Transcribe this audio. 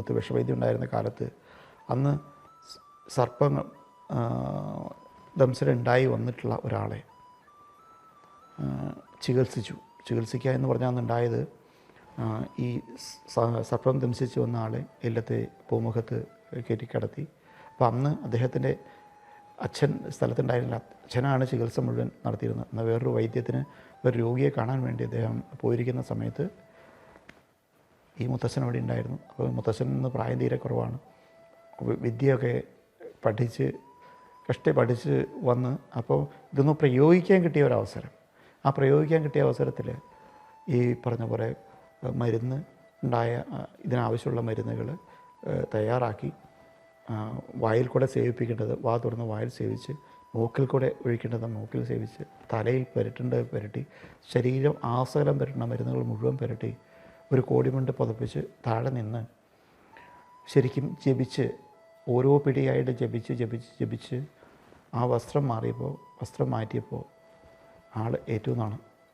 കുടുംബത്തിൽ വിഷവൈദ്യം ഉണ്ടായിരുന്ന കാലത്ത് അന്ന് സർപ്പങ്ങൾ ദംസലുണ്ടായി വന്നിട്ടുള്ള ഒരാളെ ചികിത്സിച്ചു. ചികിത്സിക്കുക എന്ന് പറഞ്ഞാൽ അന്നുണ്ടായത് ഈ സർപ്പം ദംസിച്ച് വന്ന ആളെ ഇല്ലത്തെ പൂമുഖത്ത് കയറ്റി കിടത്തി. അപ്പോൾ അന്ന് അദ്ദേഹത്തിന്റെ അച്ഛൻ സ്ഥലത്തുണ്ടായിരുന്നില്ല. അച്ഛനാണ് ചികിത്സ മുഴുവൻ നടത്തിയിരുന്നത്. എന്നാൽ വേറൊരു വൈദ്യത്തിന് ഒരു രോഗിയെ കാണാൻ വേണ്ടി അദ്ദേഹം പോയിരിക്കുന്ന സമയത്ത് ഈ മുത്തശ്ശൻ അവിടെ ഉണ്ടായിരുന്നു. അപ്പോൾ മുത്തശ്ശൻ നിന്ന് പ്രായം തീരെ കുറവാണ്. വിദ്യയൊക്കെ പഠിച്ച് കഷ്ടി പഠിച്ച് വന്ന് അപ്പോൾ ഇതൊന്ന് പ്രയോഗിക്കാൻ കിട്ടിയ ഒരവസരം. ആ പ്രയോഗിക്കാൻ കിട്ടിയ അവസരത്തിൽ ഈ പറഞ്ഞ പോലെ മരുന്ന് ഉണ്ടായ ഇതിനാവശ്യമുള്ള മരുന്നുകൾ തയ്യാറാക്കി വായിൽ കൂടെ സേവിപ്പിക്കേണ്ടത് വാ തുറന്ന് വായിൽ സേവിച്ച് മൂക്കിൽ കൂടെ ഒഴിക്കേണ്ടത് മൂക്കിൽ സേവിച്ച് തലയിൽ പുരട്ടേണ്ടത് പുരട്ടി ശരീരം ആസകലം പുരട്ടുന്ന മരുന്നുകൾ മുഴുവൻ പുരട്ടി ഒരു കോടിമണ്ട് പുതപ്പിച്ച് താഴെ നിന്ന് ശരിക്കും ജപിച്ച് ഓരോ പിടിയായിട്ട് ജപിച്ച് ജപിച്ച് ജപിച്ച് ആ വസ്ത്രം മാറിയപ്പോൾ വസ്ത്രം മാറ്റിയപ്പോൾ ആൾ ഏറ്റവും എന്നാണ്.